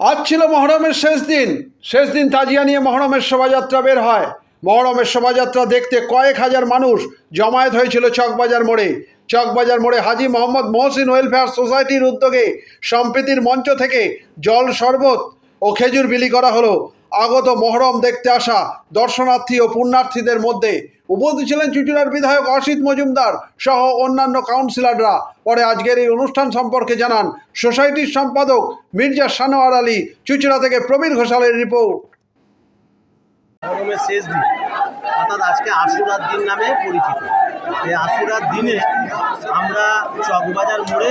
আজ ছিল মহরমের শেষ দিন। শেষ দিন তাজিয়া নিয়ে মহরমের শোভাযাত্রা বের হয়। মহরমের শোভাযাত্রা দেখতে কয়েক হাজার মানুষ জমায়েত হয়েছিল চকবাজার মোড়ে। চকবাজার মোড়ে হাজি মোহাম্মদ মহসিন ওয়েলফেয়ার সোসাইটির উদ্যোগে সম্প্রীতির মঞ্চ থেকে জল শরবত ও খেজুর বিলি করা হলো। আগত মহরম দেখতে আসা দর্শনার্থী ও পুণ্যার্থীদের মধ্যে উপস্থিত ছিলেন চুচুড়ার বিধায়ক অসিত মজুমদার সহ অন্যান্য কাউন্সিলররা। পরে আজকের এই অনুষ্ঠান সম্পর্কে জানান সোসাইটির সম্পাদক মির্জা সানোয়ার আলী, চুচুড়া থেকে প্রবীর ঘোষালের রিপোর্ট। অর্থাৎ আজকে আশুরার দিন নামে পরিচিত। এই আশুরার দিনে আমরা চকবাজার মোড়ে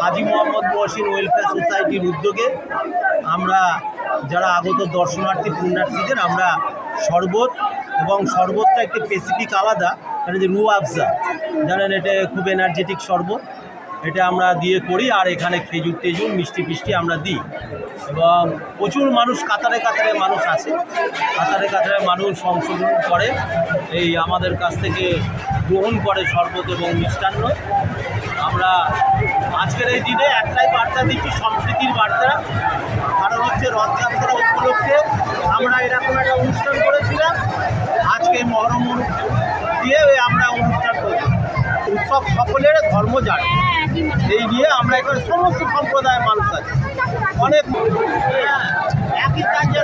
হাজি মোহাম্মদ মহসিন ওয়েলফেয়ার সোসাইটির উদ্যোগে আমরা যারা আগত দর্শনার্থী, পুণ্যার্থীদের, আমরা শরবত এবং শরবতটা একটু স্পেসিফিক আলাদা মানে যে রু আফজা। জানেন, এটা খুব এনার্জেটিক শরবত। এটা আমরা দিয়ে করি আর এখানে খেজুর টেজুর, মিষ্টি ফিষ্টি আমরা দিই। এবং প্রচুর মানুষ, কাতারে কাতারে মানুষ আসে। কাতারে কাতারে মানুষ অংশগ্রহণ করে। এই আমাদের কাছ থেকে গ্রহণ করে শরবত এবং মিষ্টান্ন। এই দিনে একটাই বার্তা দিচ্ছি সম্প্রীতির বার্তা। কারণ হচ্ছে রথযাত্রা উপলক্ষে আমরা এরকম একটা অনুষ্ঠান করেছিলাম। আজকে মহরম দিয়ে আমরা অনুষ্ঠান করছি উৎসব সকলের ধর্ম জানে। এই নিয়ে আমরা এখানে সমস্ত সম্প্রদায়ের মানুষ আছে। অনেক একই কাজে